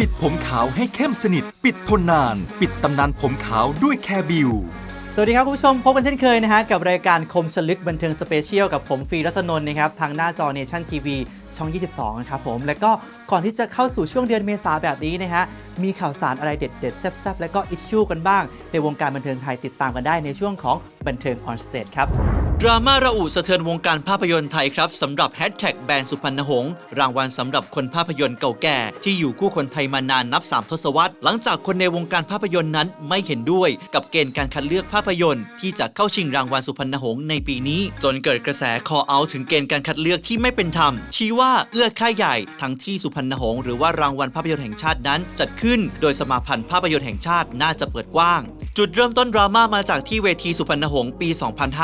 ปิดผมขาวให้เข้มสนิท ปิดทนนาน ปิดตำนานผมขาวด้วยแคร์บิวสวัสดีครับคุณผู้ชม พบกันเช่นเคยนะฮะ กับรายการคมสลึกบันเทิงสเปเชียลกับผมฟรีรัศนนท์นะครับ ทางหน้าจอเนชั่นทีวีช่อง 22 นะครับผม และก็ก่อนที่จะเข้าสู่ช่วงเดือนเมษาแบบนี้นะฮะ มีข่าวสารอะไรเด็ดๆแซ่บๆ และก็อิชชูกันบ้าง ในวงการบันเทิงไทยติดตามกันได้ในช่วงของบันเทิงออนสเตจครับ ดราม่าระอุสะเทือนวงการภาพยนตร์ไทยครับสำหรับแฮชแท็กแบรนด์สุพรรณหงษ์รางวัลสำหรับคนภาพยนตร์เก่าแก่ ที่อยู่คู่คนไทยมานานนับ 3 ทศวรรษ หลังจากคนในวงการภาพยนตร์นั้นไม่เห็นด้วย กับเกณฑ์การคัดเลือกภาพยนตร์ ที่จะเข้าชิงรางวัลสุพรรณหงษ์ในปีนี้ จนเกิดกระแสคอเอาถึงเกณฑ์การคัดเลือกที่ไม่เป็นธรรม ชี้ว่าเอื้อค่ายใหญ่ ทั้งที่สุพรรณหงษ์หรือว่ารางวัลภาพยนตร์แห่งชาตินั้น จัดขึ้น โดยสมาพันธ์ภาพยนตร์แห่งชาติน่าจะเปิดกว้าง จุดเริ่มต้นดราม่ามาจากที่เวทีสุพรรณหงษ์ปี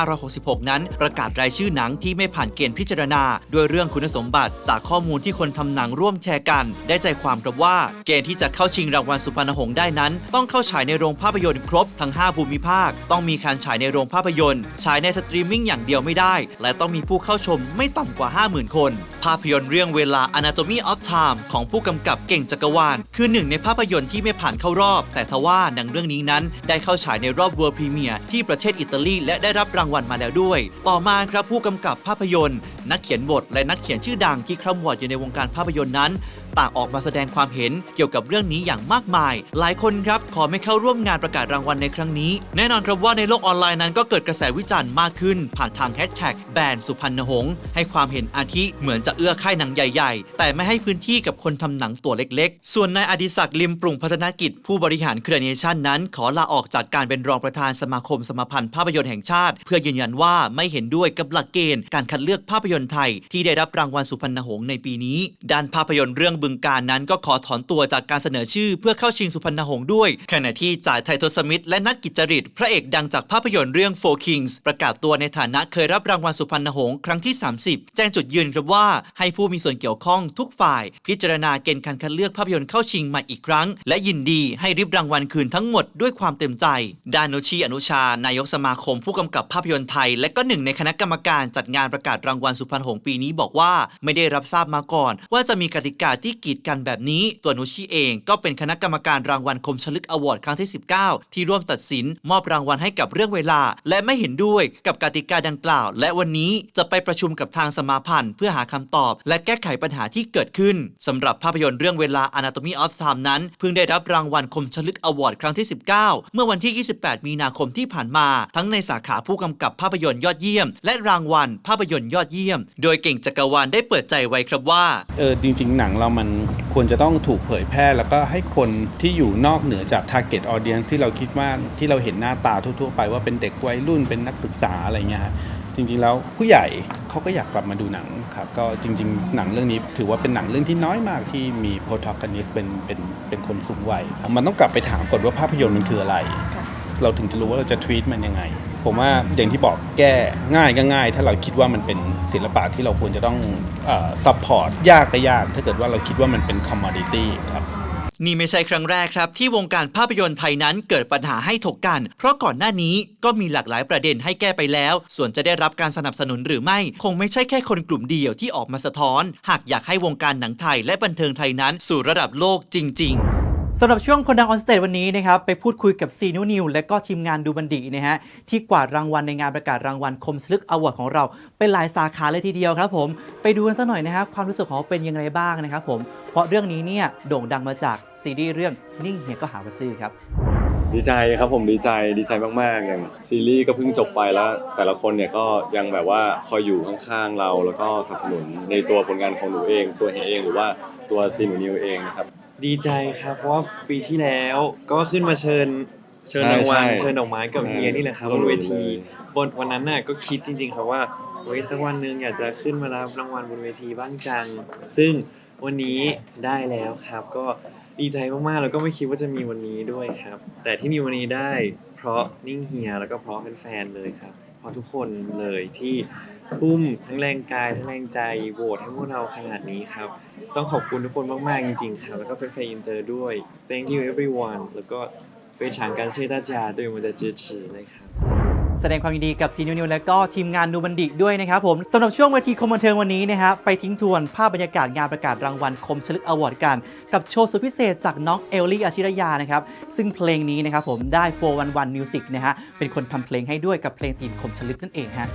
2566 นั้น ประกาศรายชื่อหนังที่ไม่ผ่านเกณฑ์พิจารณา ด้วยเรื่องคุณสมบัติจากข้อมูลที่คนทำหนังร่วมแชร์กัน ได้ใจความครับว่าเกณฑ์ที่จะเข้าชิงรางวัลสุพรรณหงษ์ได้นั้น ต้องเข้าฉายในโรงภาพยนตร์ครบทั้ง 5 ภูมิภาค ต้องมีการฉายในโรงภาพยนตร์ฉายในสตรีมมิ่งอย่างเดียวไม่ได้ และต้องมีผู้เข้าชมไม่ต่ำกว่า 50,000 คน ภาพยนตร์เรื่องเวลา Anatomy of Time ของผู้กำกับเก่งจักรวาล คือหนึ่งในภาพยนตร์ที่ไม่ผ่านเข้ารอบ แต่ทว่าหนังเรื่องนี้นั้นได้เข้าฉายในรอบ World Premiere ที่ประเทศอิตาลีและได้รับรางวัลมาแล้วด้วย ต่อมาครับผู้กำกับภาพยนตร์ นักเขียนบท และนักเขียนชื่อดังที่คร่ำวอดอยู่ในวงการภาพยนตร์นั้น ต่างออกมาแสดงความเห็นเกี่ยวกับเรื่องนี้อย่างมากมาย หลายคนครับขอไม่เข้าร่วมงานประกาศรางวัลในครั้งนี้ แน่นอนครับว่าในโลกออนไลน์นั้นก็เกิดกระแสวิจารณ์มากขึ้น ผ่านทางแฮชแท็กแบรนด์สุพรรณหงษ์ให้ความเห็นอาทิเหมือนจะเอื้อค่ายหนังใหญ่ ๆ แต่ไม่ให้พื้นที่กับคนทำหนังตัวเล็ก ๆ ส่วนนายอดิศักดิ์ลิมปรุงพัฒนกิจผู้บริหารเครือเนชั่นนั้น ขอลาออกจากการเป็นรองประธานสมาคมสมาพันธ์ภาพยนตร์แห่งชาติ เพื่อยืนยันว่าไม่เห็นด้วยกับหลักเกณฑ์การคัดเลือกภาพยนตร์ไทย ที่ได้รับรางวัลสุพรรณหงษ์ในปีนี้ ด้านภาพยนตร์เรื่องบึงการนั้นก็ขอถอนตัวจากการเสนอชื่อ เพื่อเข้าชิงสุพรรณหงษ์ด้วยขณะที่จ่ายไททศมิตรและนัทกิจจริตพระเอกดังจากภาพยนตร์เรื่อง Four Kings ประกาศตัวในฐานะเคยรับรางวัลสุพรรณหงษ์ครั้งที่ 30 แจ้งจุดยืนครับว่าให้ผู้มีส่วนเกี่ยวข้องทุกฝ่าย พิจารณาเกณฑ์การคัดเลือกภาพยนตร์เข้าชิงใหม่อีกครั้ง และยินดีให้ริบรางวัลคืนทั้งหมดด้วยความเต็มใจ ดานุชีอนุชา นายกสมาคมผู้กำกับภาพยนตร์ไทย และก็หนึ่งในคณะกรรมการจัดงานประกาศรางวัลสุพรรณหงษ์ปีนี้บอกว่า ไม่ได้รับทราบมาก่อน ว่าจะมีกติกาที่กีดกันแบบนี้ ตัวนุชีเองก็เป็นคณะกรรมการรางวัลคมชลึกอวอร์ดครั้งที่ 19 ที่ร่วมตัดสิน มอบรางวัลให้กับเรื่องเวลา และไม่เห็นด้วยกับกติกาดังกล่าว และวันนี้จะไปประชุมกับทางสมาพันธ์ เพื่อหาคำตอบ และแก้ไขปัญหาที่เกิดขึ้นสำหรับภาพยนตร์เรื่องเวลา Anatomy of Time นั้นเพิ่งได้รับรางวัลคมชลึกอวอร์ดครั้งที่ 19 เมื่อวันที่ 28 มีนาคมที่ผ่านมา ทั้งในสาขาผู้กำกับภาพยนตร์ยอดเยี่ยม และรางวัลภาพยนตร์ยอดเยี่ยม โดยเก่งจักรวาลได้เปิดใจไว้ครับว่าเออจริง ๆ หนังเรามันควรจะต้องถูกเผยแพร่ แล้วก็ให้คนที่อยู่นอกเหนือจาก target audience ที่เราคิดว่าที่เราเห็นหน้าตาทั่วๆ ไปว่าเป็นเด็กวัยรุ่นเป็นนักศึกษาอะไรเงี้ย จริงๆแล้วผู้ใหญ่เขาก็อยากกลับมาดูหนังครับก็จริง ๆ หนังเรื่องนี้ถือว่าเป็นหนังเรื่องที่น้อยมากที่มี protagonist เป็นเป็นเป็นคนสูงวัยมันต้องกลับไปถามก่อนว่าภาพยนตร์มันคืออะไร เราถึงจะรู้ว่าเราจะ treat มันยังไง ผมว่าอย่างที่บอกแก้ง่ายก็ง่าย ถ้าเราคิดว่ามันเป็นศิลปะที่เราควรจะต้องเอ่อ support ยากก็ยาก ถ้าเกิดว่าเราคิดว่ามันเป็น commodity ครับ นี่ไม่ใช่ครั้งแรกครับ ที่วงการภาพยนตร์ไทยนั้นเกิดปัญหาให้ถกกัน เพราะก่อนหน้านี้ก็มีหลากหลายประเด็นให้แก้ไปแล้ว ส่วนจะได้รับการสนับสนุนหรือไม่ คงไม่ใช่แค่คนกลุ่มเดียวที่ออกมาสะท้อน หากอยากให้วงการหนังไทยและบันเทิงไทยนั้นสู่ระดับโลกจริง ๆ สำหรับช่วงคนดังออนสเตจวันนี้นะครับไปพูดคุยกับซีนูนิวและก็ทีมงานดูบันดีนะฮะที่กวาดรางวัลในงานประกาศรางวัลคมสลึกอวอร์ดของเราเป็นหลายสาขาเลยทีเดียวครับผมไปดูกันสักหน่อยนะฮะความรู้สึกของเขาเป็นยังไงบ้างนะครับผมเพราะเรื่องนี้เนี่ยโด่งดังมาจากซีรีส์เรื่องนิ่งเฮียก็หาว่าซื่อครับดีใจครับผมดีใจดีใจมากๆอย่างซีรีส์ก็เพิ่งจบไปแล้ว แต่ละคนเนี่ยก็ยังแบบว่าคอยอยู่ข้างๆเราแล้วก็สนับสนุนในตัวผลงานของหนูเอง ตัวเฮเอง หรือว่าตัวซีหนูนิวเองนะครับ ดีใจครับ เพราะว่าปีที่แล้วก็ขึ้นมาเชิญเชิญใช่รางวัลใช่เชิญดอกไม้กับใช่เฮียนี่แหละครับบนเวทีบนวันนั้นน่ะก็คิดจริง ๆ ครับว่าเฮ้ยสักวันหนึ่งอยากจะขึ้นมารับรางวัลบนเวทีบ้างจัง ซึ่งวันนี้ได้แล้วครับ ก็ดีใจมากๆแล้วก็ไม่คิดว่าจะมีวันนี้ด้วยครับ แต่ที่มีวันนี้ได้เพราะนิ่งเฮียแล้วก็เพราะแฟนๆเลยครับเพราะทุกคนเลยที่ ทุ่มทั้งแรงกายทั้งแรงใจโหวตให้พวกเราขนาดนี้ครับ ต้องขอบคุณทุกคนมากๆจริงๆครับแล้วก็เป็นแฟนอินเตอร์ด้วย thank you everyone แล้วก็เป็นฉางการเซตาจาด้วยมันจะจืดชือเยครับแสดงความยินดีกับซีนิวนิวและก็ทีมงานนูบันดิกด้วยนะครับผมสำหรับช่วงเวทีคอมบันเทิงวันนี้นะฮะไปทิ้งทวนภาพบรรยากาศงานประกาศรางวัลคมชลึกอวอร์ดกัน กับโชว์สุดพิเศษจากน้องเอลลี่อาชิรยานะครับซึ่งเพลงนี้นะครับผมได้411 Music นะฮะเป็นคนทำเพลงให้ด้วยกับเพลงตีนคมชลึกนั่นเองฮะ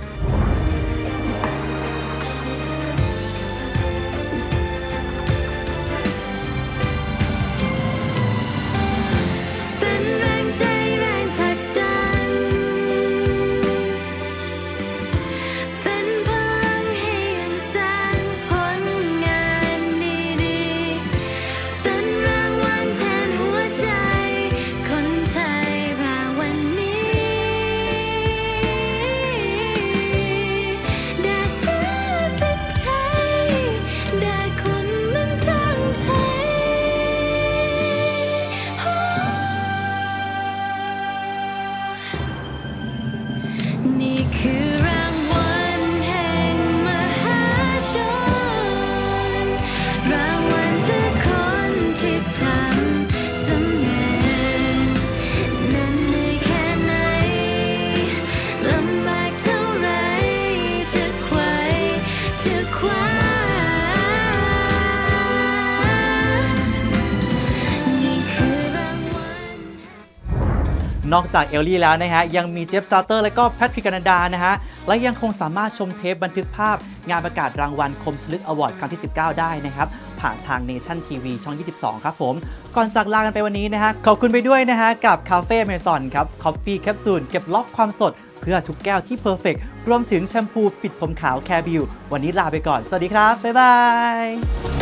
คือรางวัลแห่งมหาชน รางวัลเพื่อคนที่ทำสำเร็จนั้นเหนื่อยแค่ไหนลำบากเท่าไรจะไขว่จะคว้า นอกจากเอลลี่แล้วนะฮะ ยังมีเจฟซาเตอร์และก็แพทริกแคนดานะฮะ และยังคงสามารถชมเทปบันทึกภาพ งานประกาศรางวัลคมชลึกอวอร์ดครั้งที่ 19 ได้นะครับ ผ่านทางเนชั่นทีวีช่อง 22 ครับผม ก่อนจากลากันไปวันนี้นะฮะ ขอบคุณไปด้วยนะฮะ กับคาเฟ่เมซอนครับคอฟฟี่แคปซูลเก็บล็อกความสด เพื่อทุกแก้วที่เพอร์เฟกรวมถึงแชมพูปิดผมขาวแคร์บิววันนี้ลาไปก่อนสวัสดีครับบ๊ายบาย